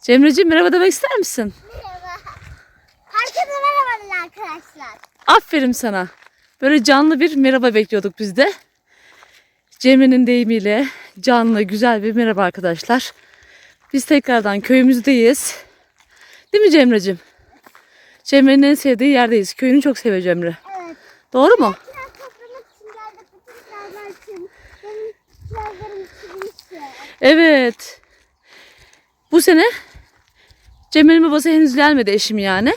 Cemreciğim merhaba demek ister misin? Merhaba. Herkese merhabalar arkadaşlar. Aferin sana. Böyle canlı bir merhaba bekliyorduk biz de. Cemre'nin deyimiyle canlı güzel bir merhaba arkadaşlar. Biz tekrardan köyümüzdeyiz. Değil mi Cemre'cim? Cemre'nin en sevdiği yerdeyiz. Köyünü çok seviyor Cemre. Evet. Doğru mu? Evet. Bu sene Cemre'nin babası henüz gelmedi eşim yani.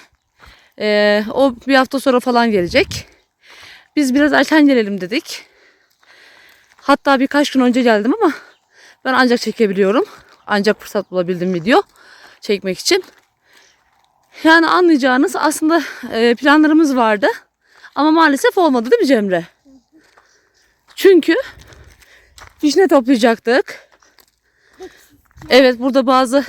Ee, o bir hafta sonra falan gelecek. Biz biraz erken gelelim dedik. Hatta birkaç gün önce geldim ama ben ancak çekebiliyorum. Ancak fırsat bulabildim video çekmek için. Yani anlayacağınız aslında e, planlarımız vardı. Ama maalesef olmadı değil mi Cemre? Çünkü vişne toplayacaktık. Evet burada bazı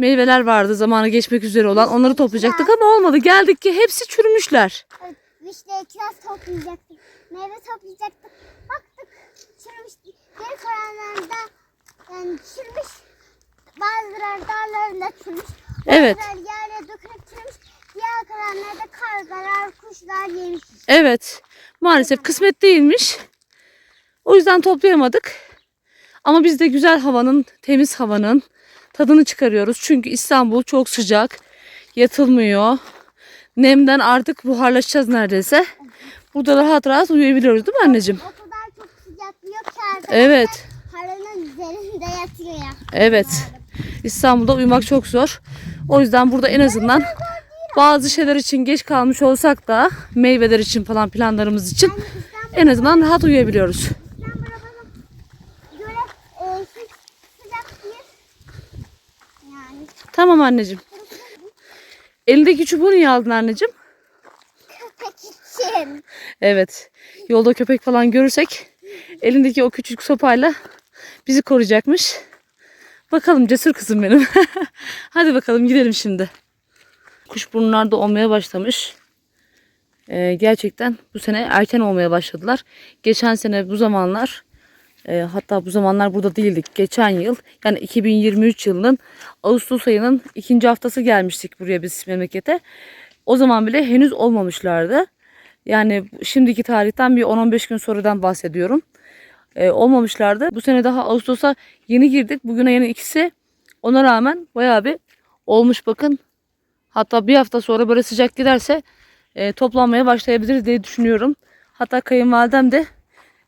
meyveler vardı zamanı geçmek üzere olan. Onları toplayacaktık ama olmadı. Geldik ki hepsi çürümüşler. Evet, Vişne kiraz toplayacaktık. Meyve toplayacaktık. Baktık çürümüş. Geri kalanlarda yani çürümüş. Bazıları dallarında çürümüş. Evet. Bazıları yerlere dökülüp çürümüş. Diğer kalanlarda kargalar, kuşlar yemiş. Evet maalesef kısmet değilmiş. O yüzden toplayamadık. Ama biz de güzel havanın, temiz havanın tadını çıkarıyoruz. Çünkü İstanbul çok sıcak. Yatılmıyor. Nemden artık buharlaşacağız neredeyse. Burada rahat rahat uyuyabiliyoruz değil mi anneciğim? O kadar çok sıcaklıyor ki arkadaşlar. Evet. Paranın üzerinde yatıyor. Evet. İstanbul'da uyumak çok zor. O yüzden burada en azından bazı şeyler için geç kalmış olsak da meyveler için falan planlarımız için en azından rahat uyuyabiliyoruz. İstanbul'a bana göre e, sı- sıcak bir yani Tamam anneciğim. Elindeki çubuğu niye aldın anneciğim? köpek için. Evet. Yolda köpek falan görürsek elindeki o küçük sopayla bizi koruyacakmış. Bakalım cesur kızım benim. Hadi bakalım gidelim şimdi. Kuşburnular da olmaya başlamış. Ee, gerçekten bu sene erken olmaya başladılar. Geçen sene bu zamanlar e, hatta bu zamanlar burada değildik. Geçen yıl yani 2023 yılının Ağustos ayının ikinci haftası gelmiştik buraya biz memlekete. O zaman bile henüz olmamışlardı. Yani şimdiki tarihten bir 10-15 gün sonradan bahsediyorum. Ee, olmamışlardı. Bu sene daha Ağustos'a yeni girdik. Bugüne yeni ikisi. Ona rağmen bayağı bir olmuş bakın. Hatta bir hafta sonra böyle sıcak giderse e, toplanmaya başlayabiliriz diye düşünüyorum. Hatta kayınvalidem de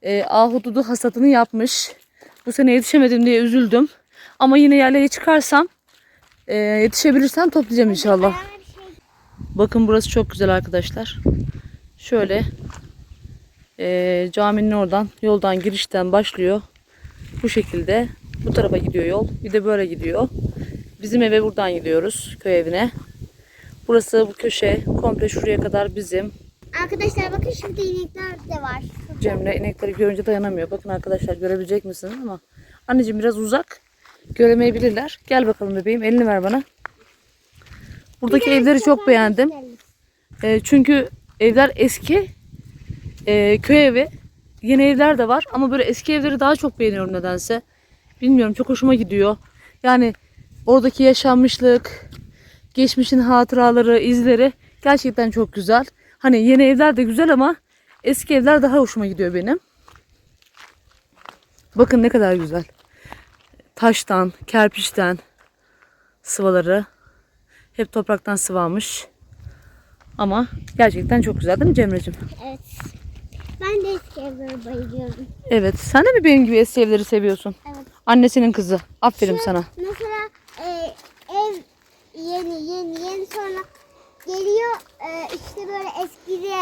e, ahududu hasadını yapmış. Bu sene yetişemedim diye üzüldüm. Ama yine yerlere çıkarsam e, yetişebilirsem toplayacağım inşallah. Bakın burası çok güzel arkadaşlar. Şöyle eee, caminin oradan yoldan girişten başlıyor. Bu şekilde bu tarafa gidiyor yol. Bir de böyle gidiyor. Bizim eve buradan gidiyoruz köy evine. Burası bu köşe komple şuraya kadar bizim. Arkadaşlar bakın şurada inekler de var. Cemre inekleri görünce dayanamıyor. Bakın arkadaşlar görebilecek misiniz ama anneciğim biraz uzak. Göremeyebilirler. Gel bakalım bebeğim elini ver bana. Buradaki evleri çok beğendim. E, çünkü evler eski. E, köy evi. Yeni evler de var ama böyle eski evleri daha çok beğeniyorum nedense. Bilmiyorum çok hoşuma gidiyor. Yani oradaki yaşanmışlık, geçmişin hatıraları, izleri gerçekten çok güzel. Hani yeni evler de güzel ama eski evler daha hoşuma gidiyor benim. Bakın ne kadar güzel. Taştan, kerpiçten sıvaları hep topraktan sıvanmış. Ama gerçekten çok güzel değil mi Cemre'cim? Evet. Ben de eski evlere bayılıyorum. Evet. Sen de mi benim gibi eski evleri seviyorsun? Evet. Annesinin kızı. Aferin Şu sana. Mesela e, ev yeni yeni yeni sonra geliyor e, işte böyle eskide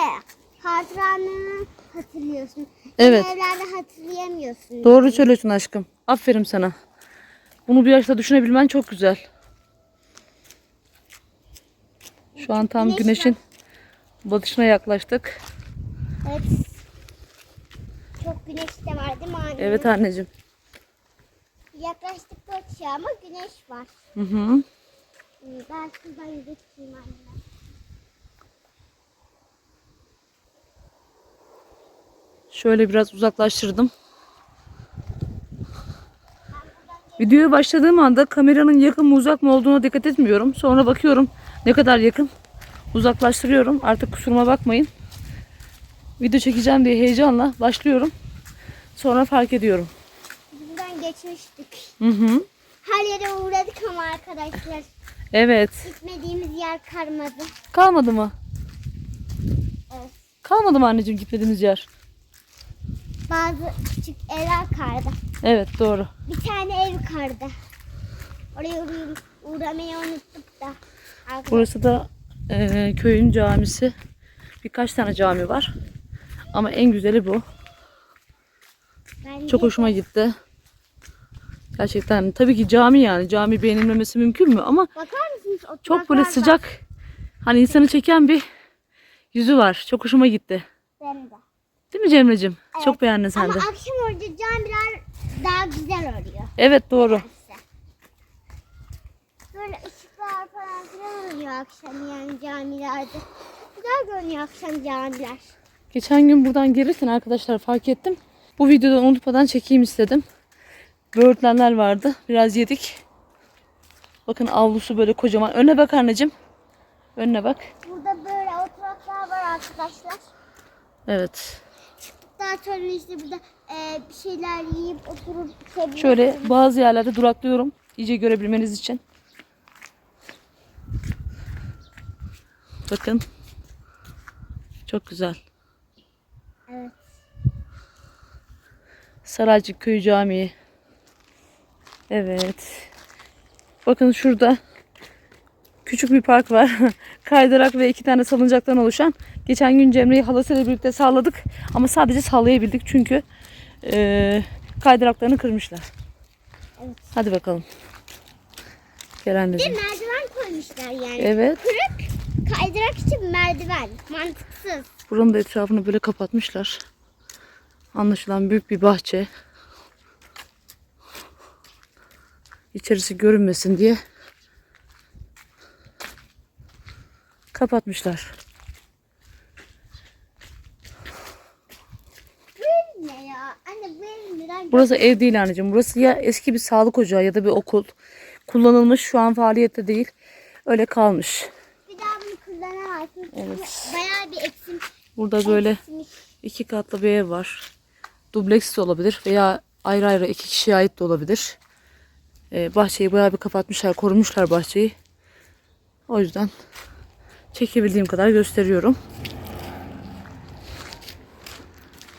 hatıranı hatırlıyorsun. Evet. Yeni evlerde hatırlayamıyorsun. Doğru söylüyorsun aşkım. Aferin sana. Bunu bir yaşta düşünebilmen çok güzel. Şu an tam Güneş güneşin batışına yaklaştık. Evet. Çok güneş de var değil mi anne? Evet anneciğim. Yaklaştık batışa ama güneş var. Hı hı. Ee, Ben şuradan geçeyim anne. Şöyle biraz uzaklaştırdım. Videoya başladığım anda kameranın yakın mı uzak mı olduğuna dikkat etmiyorum. Sonra bakıyorum ne kadar yakın. Uzaklaştırıyorum. Artık kusuruma bakmayın. Video çekeceğim diye heyecanla başlıyorum. Sonra fark ediyorum. Buradan geçmiştik. Hı hı. Her yere uğradık ama arkadaşlar. Evet. Gitmediğimiz yer kalmadı. Kalmadı mı? Evet. Kalmadı mı anneciğim gitmediğimiz yer? Bazı küçük evler kaldı. Evet doğru. Bir tane ev kaldı. Oraya uğray- uğramayı unuttuk da. Arkadaşlar, Burası da eee, köyün camisi. Birkaç tane cami var. Ama en güzeli bu. bence Çok hoşuma gitti. Gerçekten tabii ki cami yani. Cami beğenilmemesi mümkün mü? Ama Bakar mısınız? çok böyle var. sıcak. Hani insanı çeken bir yüzü var. Çok hoşuma gitti. Benim de. Değil mi Cemre'cim? Evet. Çok beğendin sen Ama de. akşam olunca camiler daha güzel oluyor. Evet doğru. Böyle ışıklar falan filan oluyor akşam yani camilerde. Güzel görünüyor akşam camiler. Geçen gün buradan gelirken arkadaşlar fark ettim. Bu videoda unutmadan çekeyim istedim. Böğürtlenler vardı. Biraz yedik. Bakın avlusu böyle kocaman. Önüne bak anneciğim. Önüne bak. Burada böyle oturaklar var arkadaşlar. Evet. Daha sonra işte burada e, bir şeyler yiyip oturup içebilirsiniz. Şöyle bazı yerlerde duraklıyorum. iyice görebilmeniz için. Bakın. Çok güzel. Evet. Saraycık Köyü Camii. Evet. Bakın şurada küçük bir park var. Kaydırak ve iki tane salıncaktan oluşan. Geçen gün Cemre'yi halasıyla birlikte salladık. Ama sadece sallayabildik çünkü eee kaydıraklarını kırmışlar. Evet. Hadi bakalım. Gel Bir anneciğim. merdiven koymuşlar yani. Evet. Kırık kaydırak için merdiven. Mantıksız. Buranın da etrafını böyle kapatmışlar. Anlaşılan büyük bir bahçe. İçerisi görünmesin diye kapatmışlar. Burası ev değil anneciğim. Burası ya eski bir sağlık ocağı ya da bir okul. Kullanılmış şu an faaliyette değil. Öyle kalmış. Bir daha bunu kullanamazsın. Evet. Bayağı bir eksim. Burada böyle iki katlı bir ev var. Dubleks de olabilir veya ayrı ayrı iki kişiye ait de olabilir. Ee, bahçeyi bayağı bir kapatmışlar, korumuşlar bahçeyi. O yüzden çekebildiğim kadar gösteriyorum.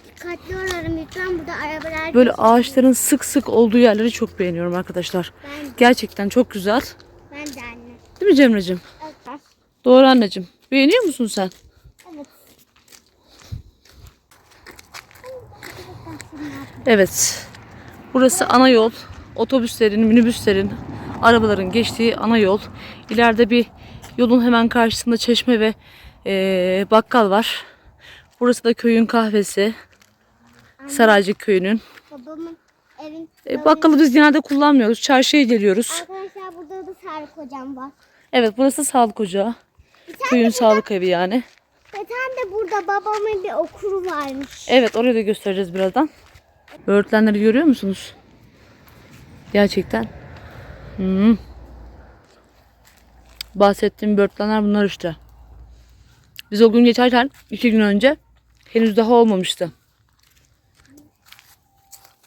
Dikkatli olalım lütfen burada arabalar Böyle geçiyor. ağaçların sık sık olduğu yerleri çok beğeniyorum arkadaşlar. Ben, Gerçekten çok güzel. ben de anne. Değil mi Cemre'cim? Evet. Doğru anneciğim. Beğeniyor musun sen? Evet. Evet. Burası ana yol. Otobüslerin, minibüslerin, arabaların geçtiği ana yol. İleride bir yolun hemen karşısında çeşme ve eee, bakkal var. Burası da köyün kahvesi. Saraycık köyünün. Babamın evin. E, bakkalı biz genelde kullanmıyoruz. Çarşıya geliyoruz. Arkadaşlar burada da Sarık hocam var. Evet burası sağlık ocağı. Tane, Köyün sağlık evi yani. bir tane de burada babamın bir okulu varmış. Evet orayı da göstereceğiz birazdan. Böğürtlenleri görüyor musunuz? Gerçekten. Hmm. Bahsettiğim böğürtlenler bunlar işte. Biz o gün geçerken iki gün önce henüz daha olmamıştı.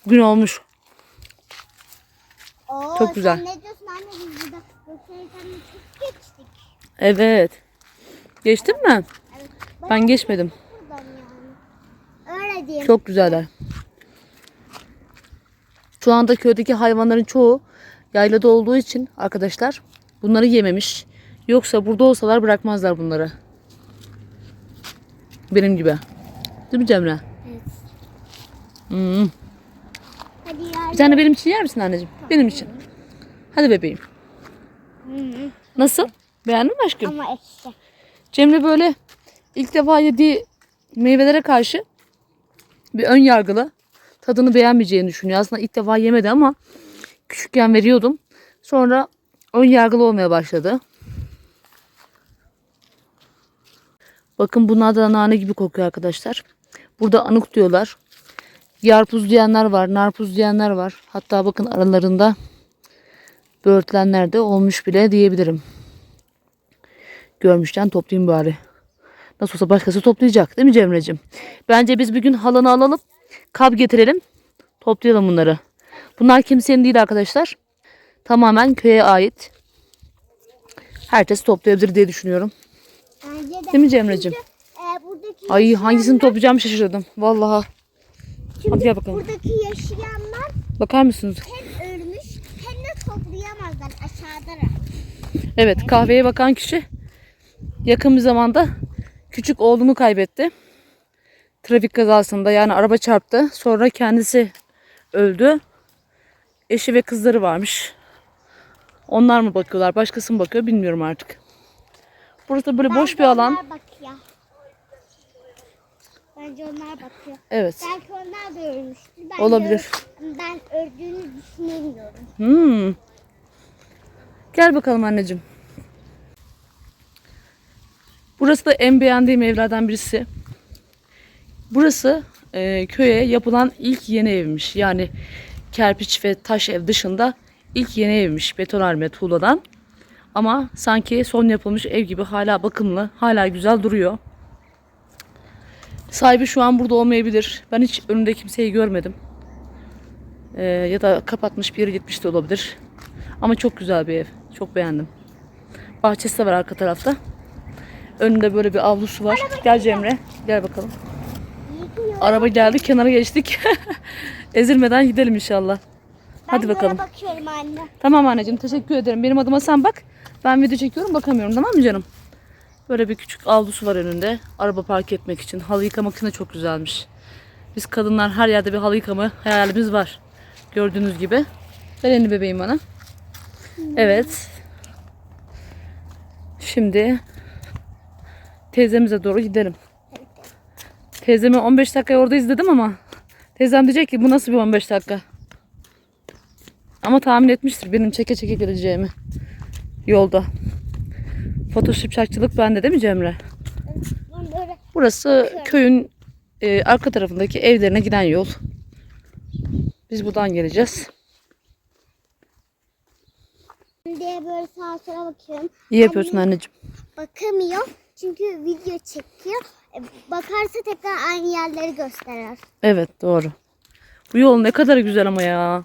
Gün olmuş. Oo, Çok güzel. Sen ne diyorsun anne biz burada gösterirken geçtik. Evet. Geçtin mi? Evet. Ben geçmedim. Buradan yani. Öyle diyeyim. Çok güzeller. Şu anda köydeki hayvanların çoğu yaylada olduğu için arkadaşlar bunları yememiş. Yoksa burada olsalar bırakmazlar bunları. Benim gibi. Değil mi Cemre? Evet. Hmm. Hadi Bir yardım. tane benim için yer misin anneciğim? Benim için. Hadi bebeğim. Hı-hı. Nasıl? Beğendin mi aşkım? Ama ekşi. Cemre böyle ilk defa yediği meyvelere karşı bir ön yargılı. Tadını beğenmeyeceğini düşünüyor. Aslında ilk defa yemedi ama küçükken veriyordum. Sonra ön yargılı olmaya başladı. Bakın bunlar da nane gibi kokuyor arkadaşlar. Burada anık diyorlar. Yarpuz diyenler var, narpuz diyenler var. Hatta bakın aralarında Böğürtlenler de olmuş bile diyebilirim. Görmüşken toplayayım bari. Nasıl olsa başkası toplayacak değil mi Cemre'cim? Bence biz bugün halanı alalım. Kab getirelim. Toplayalım bunları. Bunlar kimsenin değil arkadaşlar. Tamamen köye ait. Herkes toplayabilir diye düşünüyorum. Değil mi Cemre'cim? Ee, buradaki Ay hangisini toplayacağımı şaşırdım. Vallahi. Çünkü Hadi gel bakalım. buradaki yaşayanlar Bakar mısınız? hem ölmüş hem de toplayamazlar aşağıda. Evet kahveye bakan kişi yakın bir zamanda küçük oğlunu kaybetti. Trafik kazasında yani araba çarptı. Sonra kendisi öldü. Eşi ve kızları varmış. Onlar mı bakıyorlar başkası mı bakıyor bilmiyorum artık. Burası böyle boş Bence bir alan. Onlar bakıyor. Bence onlar bakıyor. Evet. Belki onlar da ölmüştür. Ben Olabilir. Ben öldüğünü düşünemiyorum. Hmm. Gel bakalım anneciğim. Burası da en beğendiğim evlerden birisi. Burası e, köye yapılan ilk yeni evmiş. Yani kerpiç ve taş ev dışında ilk yeni evmiş betonarme tuğladan. Ama sanki son yapılmış ev gibi hala bakımlı, hala güzel duruyor. Sahibi şu an burada olmayabilir. Ben hiç önünde kimseyi görmedim. Ee, ya da kapatmış bir yere gitmiş de olabilir. Ama çok güzel bir ev. Çok beğendim. Bahçesi de var arka tarafta. Önünde böyle bir avlusu var. Gel Cemre. Gel bakalım. Araba geldi kenara geçtik. Ezilmeden gidelim inşallah. Hadi ben bakalım. bakıyorum anne. Tamam anneciğim teşekkür ederim. Benim adıma sen bak. Ben video çekiyorum bakamıyorum tamam mı canım? Böyle bir küçük avlusu var önünde. Araba park etmek için. Halı yıkamak için de çok güzelmiş. Biz kadınlar her yerde bir halı yıkama hayalimiz var. Gördüğünüz gibi. Ver elini bebeğim bana. Evet. Şimdi teyzemize doğru gidelim. Teyzemi 15 dakika orada izledim ama teyzem diyecek ki bu nasıl bir 15 dakika? Ama tahmin etmiştir benim çeke çeke geleceğimi. Yolda. Photoshopçılık bende değil mi Cemre? Burası köyün e, arka tarafındaki evlerine giden yol. Biz buradan geleceğiz. diye böyle sağa sola bakıyorum. İyi yapıyorsun anneciğim. Bakamıyor. Çünkü video çekiyor. E, Bakarsa tekrar aynı yerleri gösterir. Evet doğru. Bu yol ne kadar güzel ama ya.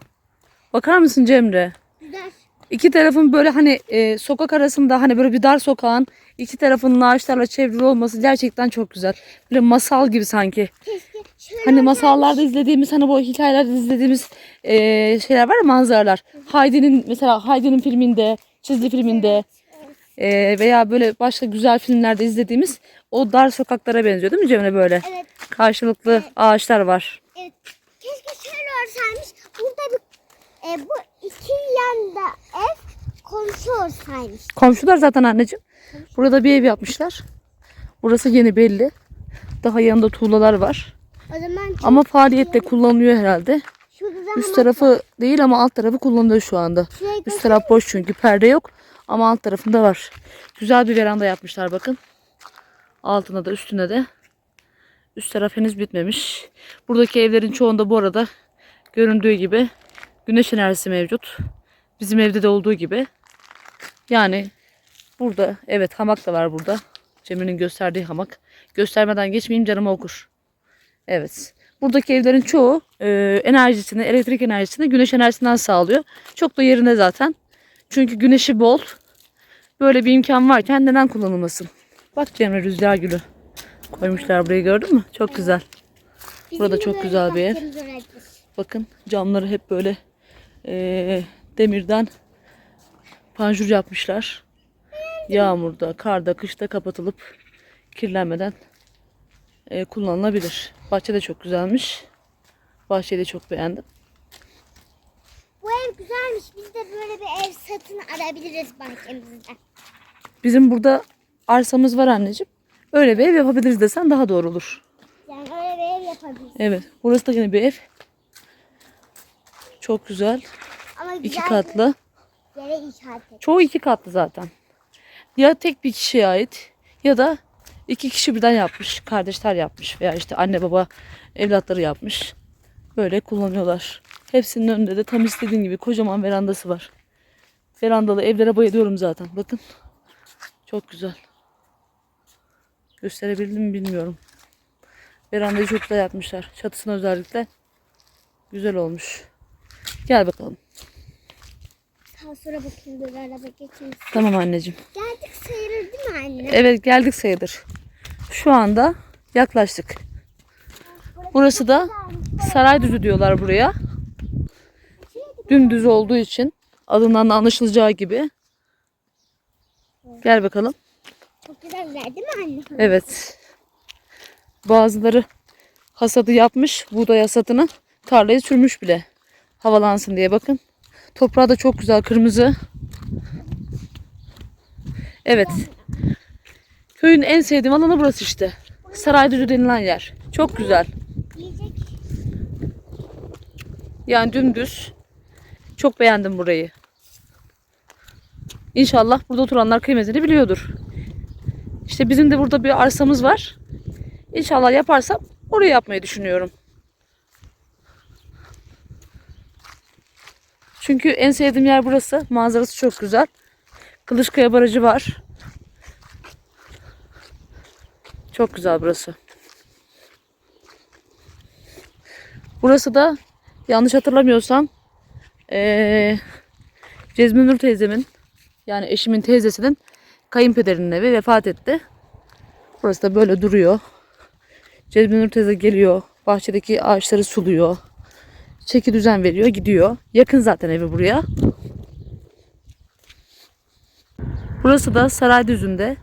Bakar mısın Cemre? Güzel. İki tarafın böyle hani e, sokak arasında hani böyle bir dar sokağın iki tarafının ağaçlarla çevrili olması gerçekten çok güzel. Böyle masal gibi sanki. Hani masallarda izlediğimiz hani bu hikayelerde izlediğimiz e, şeyler var ya manzaralar. Haydi'nin mesela Haydi'nin filminde, çizgi filminde e, veya böyle başka güzel filmlerde izlediğimiz o dar sokaklara benziyor değil mi Cemre böyle? Evet. Karşılıklı ağaçlar var. Evet. Keşke şöyle olsaymış. E, bu iki yanda ev komşu olsaymış. Komşular zaten anneciğim. Burada bir ev yapmışlar. Burası yeni belli. Daha yanında tuğlalar var. O zaman Ama faaliyette kullanılıyor herhalde. şurada Üst tarafı değil ama alt tarafı kullanılıyor şu anda. Şurayı Üst taraf boş çünkü perde yok ama alt tarafında var. Güzel bir veranda yapmışlar bakın. Altına da üstüne de. Üst taraf henüz bitmemiş. Buradaki evlerin çoğunda bu arada göründüğü gibi güneş enerjisi mevcut. Bizim evde de olduğu gibi. Yani burada evet hamak da var burada. Cemil'in gösterdiği hamak. Göstermeden geçmeyeyim canıma okur. Evet. Buradaki evlerin çoğu e, enerjisini, elektrik enerjisini güneş enerjisinden sağlıyor. Çok da yerinde zaten. Çünkü güneşi bol. Böyle bir imkan varken neden kullanılmasın? Bak Cemre rüzgar gülü. Koymuşlar burayı gördün mü? Çok güzel. Burada çok güzel bir ev. Bakın camları hep böyle e, demirden panjur yapmışlar. Yağmurda, karda, kışta kapatılıp kirlenmeden e, kullanılabilir. Bahçe de çok güzelmiş. Bahçeyi de çok beğendim. Bu ev güzelmiş. Biz de böyle bir ev satın alabiliriz bahçemizde. Bizim burada arsamız var anneciğim. Öyle bir ev yapabiliriz desen daha doğru olur. Yani öyle bir ev yapabiliriz. Evet. Burası da yine bir ev. Çok güzel. Ama güzel İki katlı. yere inşaat et. Çoğu iki katlı zaten. Ya tek bir kişiye ait ya da iki kişi birden yapmış. Kardeşler yapmış veya işte anne baba evlatları yapmış. Böyle kullanıyorlar. Hepsinin önünde de tam istediğin gibi kocaman verandası var. Verandalı evlere bayılıyorum zaten. Bakın. Çok güzel. Gösterebildim mi bilmiyorum. Verandayı çok güzel yapmışlar. Çatısına özellikle güzel olmuş. Gel bakalım. Daha sonra bakayım bir araba geçeyim. Tamam anneciğim. Geldik sayılır değil mi anne? Evet geldik sayılır. Şu anda yaklaştık. Burası da Saraydüzü diyorlar buraya. Dümdüz olduğu için adından da anlaşılacağı gibi. Gel bakalım. Çok güzeller değil mi anne? Evet. Bazıları hasadı yapmış. Buğday hasadını tarlayı sürmüş bile. Havalansın diye bakın. Toprağı da çok güzel kırmızı. Evet. Köyün en sevdiğim alanı burası işte. Saraydüzü denilen yer. Çok güzel. Yani dümdüz. Çok beğendim burayı. İnşallah burada oturanlar kıymetini biliyordur. İşte bizim de burada bir arsamız var. İnşallah yaparsam oraya yapmayı düşünüyorum. Çünkü en sevdiğim yer burası. Manzarası çok güzel. Kılıçkaya Barajı var. Çok güzel burası. Burası da yanlış hatırlamıyorsam eee Cezmi Nur teyzemin yani eşimin teyzesinin kayınpederinin evi vefat etti. Burası da böyle duruyor. Cezmi Nur teyze geliyor. Bahçedeki ağaçları suluyor. Çeki düzen veriyor. Gidiyor. Yakın zaten evi buraya. Burası da Saraydüzü'nde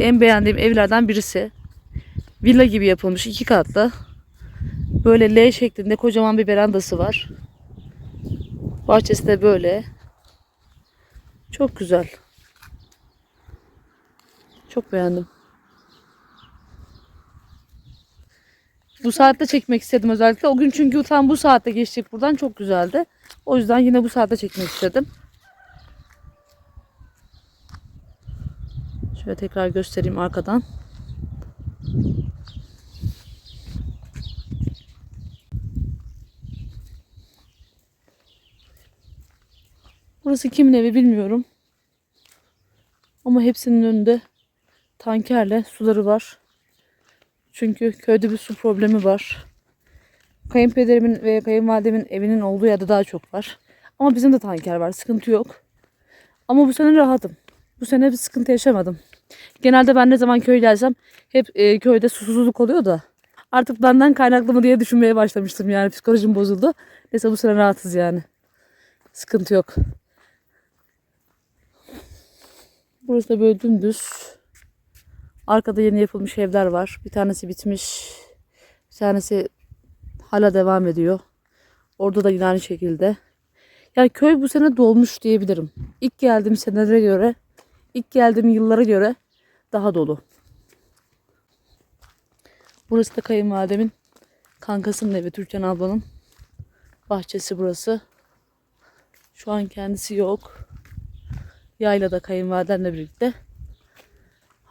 en beğendiğim evlerden birisi. Villa gibi yapılmış. iki katlı. Böyle L şeklinde kocaman bir verandası var. Bahçesi de böyle. Çok güzel. Çok beğendim. Bu saatte çekmek istedim özellikle. O gün çünkü tam bu saatte geçecek buradan çok güzeldi. O yüzden yine bu saatte çekmek istedim. Şöyle tekrar göstereyim arkadan. Burası kimin evi bilmiyorum. Ama hepsinin önünde tankerle suları var. Çünkü köyde bir su problemi var. Kayınpederimin ve kayınvalidemin evinin olduğu yerde daha çok var. Ama bizim de tanker var. Sıkıntı yok. Ama bu sene rahatım. Bu sene bir sıkıntı yaşamadım. Genelde ben ne zaman köy gelsem hep e, köyde susuzluk oluyor da. Artık benden kaynaklı mı diye düşünmeye başlamıştım yani. Psikolojim bozuldu. Neyse bu sene rahatız yani. Sıkıntı yok. Burası da böyle dümdüz. Arkada yeni yapılmış evler var. Bir tanesi bitmiş. Bir tanesi hala devam ediyor. Orada da yine aynı şekilde. Yani köy bu sene dolmuş diyebilirim. İlk geldiğim senelere göre, ilk geldiğim yıllara göre daha dolu. Burası da kayınvalidemin kankasının evi Türkan ablanın. Bahçesi burası. Şu an kendisi yok. Yaylada kayınvalidemle birlikte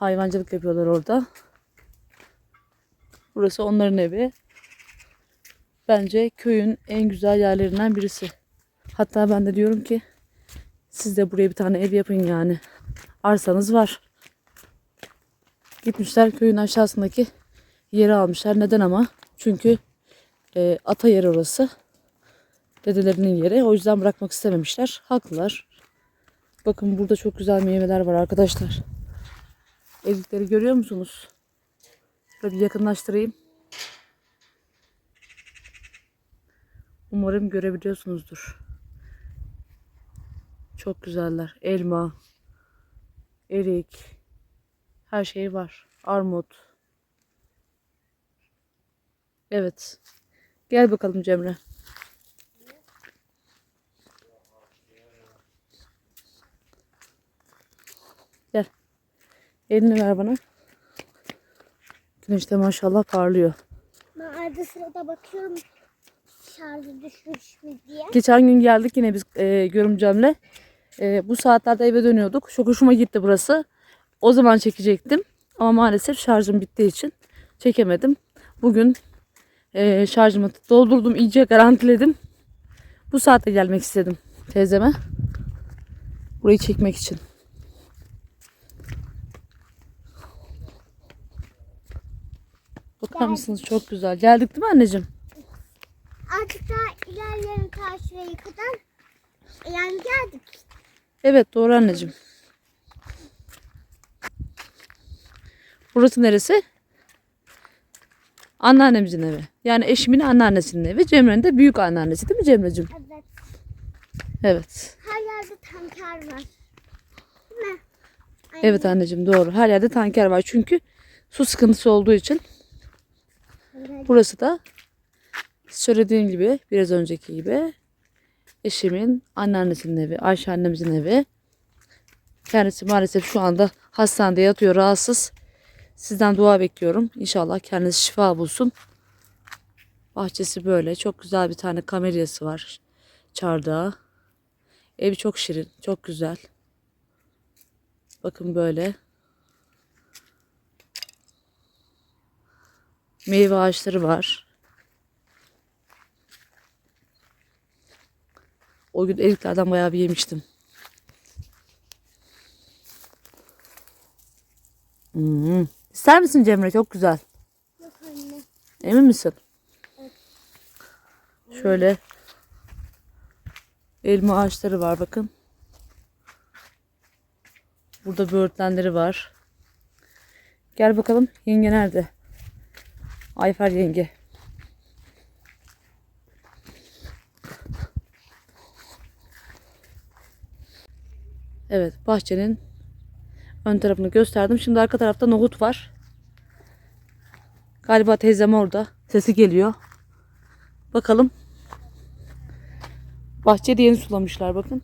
hayvancılık yapıyorlar orada. Burası onların evi. Bence köyün en güzel yerlerinden birisi. Hatta ben de diyorum ki siz de buraya bir tane ev yapın yani. Arsanız var. Gitmişler köyün aşağısındaki yeri almışlar. Neden ama? Çünkü e, ata yeri orası. Dedelerinin yeri. O yüzden bırakmak istememişler. Haklılar. Bakın burada çok güzel meyveler var arkadaşlar. Ezikleri görüyor musunuz? Şöyle bir yakınlaştırayım. Umarım görebiliyorsunuzdur. Çok güzeller. Elma, erik, her şey var. Armut. Evet. Gel bakalım Cemre. Gel. Elini ver bana. Güneş de maşallah parlıyor. Ben arada sırada bakıyorum şarjı düşmüş mü diye. Geçen gün geldik yine biz e, görümcemle. E, bu saatlerde eve dönüyorduk. Çok hoşuma gitti burası. O zaman çekecektim. Ama maalesef şarjım bittiği için çekemedim. Bugün e, şarjımı doldurdum. iyice garantiledim. Bu saatte gelmek istedim teyzeme. Burayı çekmek için. Bakar mısınız? Çok güzel. Geldik değil mi anneciğim? Artık daha ilerleyelim ta şuraya kadar. Yani geldik. Evet doğru anneciğim. Burası neresi? Anneannemizin evi. Yani eşimin anneannesinin evi. Cemre'nin de büyük anneannesi değil mi Cemre'cim? Evet. Evet. Her yerde tanker var. Değil mi? Ay, Evet anneciğim doğru. Her yerde tanker var. Çünkü su sıkıntısı olduğu için. Burası da söylediğim gibi biraz önceki gibi eşimin anneannesinin evi, Ayşe annemizin evi. Kendisi maalesef şu anda hastanede yatıyor rahatsız. Sizden dua bekliyorum. İnşallah kendisi şifa bulsun. Bahçesi böyle. Çok güzel bir tane kamelyası var. Çardağı. Ev çok şirin. Çok güzel. Bakın böyle. Meyve ağaçları var. O gün eriklerden bayağı bir yemiştim. Hmm. İster misin Cemre? Çok güzel. Yok anne. Emin misin? Şöyle elma ağaçları var bakın. Burada böğürtlenleri var. Gel bakalım yenge nerede? Ayfer yenge. Evet bahçenin ön tarafını gösterdim. Şimdi arka tarafta nohut var. Galiba teyzem orada. Sesi geliyor. Bakalım. Bahçeyi de yeni sulamışlar bakın.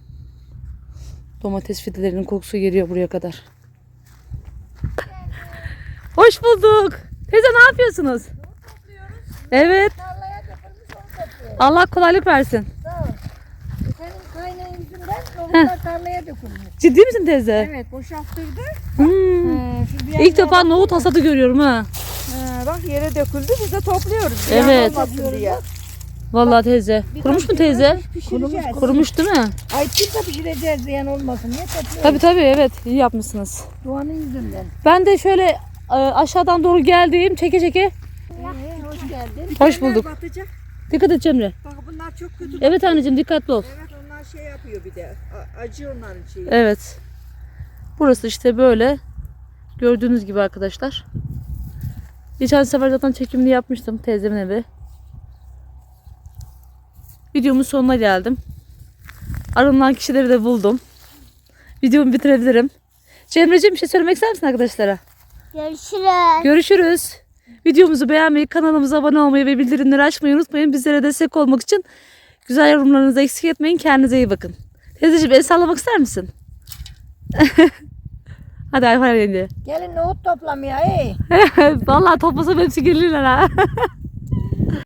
Domates fidelerinin kokusu geliyor buraya kadar. Hoş bulduk. Teyze ne yapıyorsunuz? Evet. Allah kolaylık versin. Sağ ol. Senin kaynağın yüzünden tohumlar tarlaya dökülmüş. Ciddi misin teyze? Evet boşalttırdı. Hmm. Ee, şu bir İlk defa nohut hasadı görüyorum ha. Ee, bak yere döküldü biz de topluyoruz. Bir Evet. yandan olmasın diye. Vallahi teyze. Kurumuş mu teyze? Kurumuş. Kurumuş değil mi? Ay kim de pişireceğiz ziyan olmasın diye topluyoruz. Tabii tabii evet. İyi yapmışsınız. Doğanın yüzünden. Ben de şöyle e, aşağıdan doğru geldiğim çeke çeke. Hoş bulduk. Batacak. Dikkat et Cemre. Bak bunlar çok kötü. Evet anneciğim dikkatli ol. Evet onlar şey yapıyor bir de. A- acıyor onların şeyi. Evet. Burası işte böyle. Gördüğünüz gibi arkadaşlar. Geçen sefer zaten çekimini yapmıştım teyzemin evi. Videomun sonuna geldim. Aranılan kişileri de buldum. Videomu bitirebilirim. Cemre'ciğim bir şey söylemek ister misin arkadaşlara? Görüşürüz. Görüşürüz. Videomuzu beğenmeyi, kanalımıza abone olmayı ve bildirimleri açmayı unutmayın. Bizlere destek olmak için güzel yorumlarınızı eksik etmeyin. Kendinize iyi bakın. Teyzeciğim el sallamak ister misin? Hadi Ayfer. Gelin nohut toplamaya. Ey. Vallahi toplasam hepsi gelirler ha.